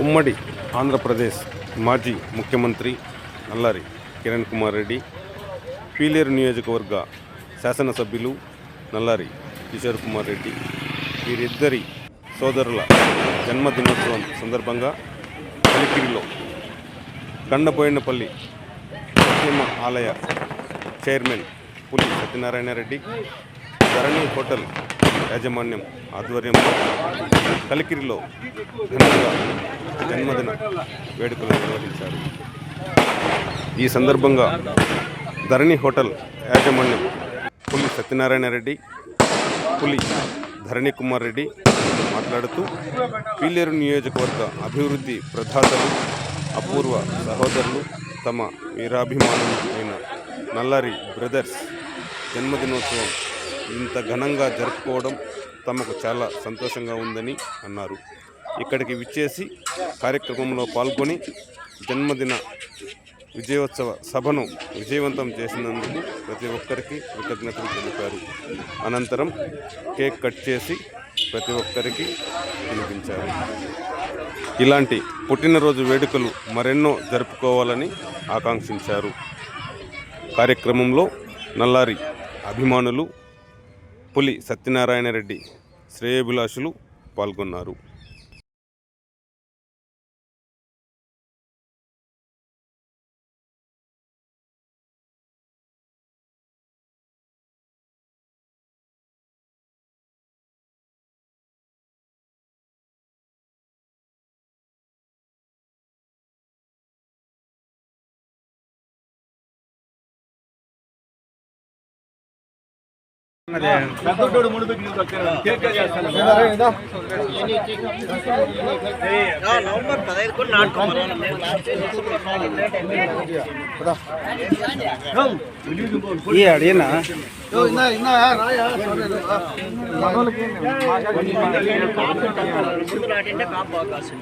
ఉమ్మడి ఆంధ్రప్రదేశ్ మాజీ ముఖ్యమంత్రి నల్లారి కిరణ్ కుమార్ రెడ్డి పీలేరు నియోజకవర్గ శాసనసభ్యులు నల్లారి కిషోర్ కుమార్ రెడ్డి వీరిద్దరి సోదరుల జన్మదినోత్సవం సందర్భంగా కలికిరిలో గండపోయినపల్లి ముస్లిమ ఆలయ చైర్మన్ పులి సత్యనారాయణ రెడ్డి ధరణి హోటల్ యాజమాన్యం ఆధ్వర్యంలో కలికిరిలో ఘనంగా జన్మదిన వేడుకలు నిర్వహించారు. ఈ సందర్భంగా ధరణి హోటల్ యాజమాన్యం పులి సత్యనారాయణ రెడ్డి పులి ధరణి కుమార్ రెడ్డి మాట్లాడుతూ పీలేరు నియోజకవర్గ అభివృద్ధి ప్రధాతలు అపూర్వ సహోదరులు తమ వీరాభిమానులు అయిన నల్లారి బ్రదర్స్ జన్మదినోత్సవం ఇంత ఘనంగా జరుపుకోవడం తమకు చాలా సంతోషంగా ఉందని అన్నారు. ఇక్కడికి విచ్చేసి కార్యక్రమంలో పాల్గొని జన్మదిన విజయోత్సవ సభను విజయవంతం చేసినందుకు ప్రతి ఒక్కరికి కృతజ్ఞతలు తెలిపారు. అనంతరం కేక్ కట్ చేసి ప్రతి ఒక్కరికి వినిపించారు ఇలాంటి పుట్టినరోజు వేడుకలు మరెన్నో జరుపుకోవాలని ఆకాంక్షించారు. కార్యక్రమంలో నల్లారి అభిమానులు పులి సత్యనారాయణ రెడ్డి శ్రేయభిలాషులు పాల్గొన్నారు. నవంబర్ పదహైదు కూడా నాటుకోమను ఈ అడిగినా ముందు నాటింటే కాపు అవకాశం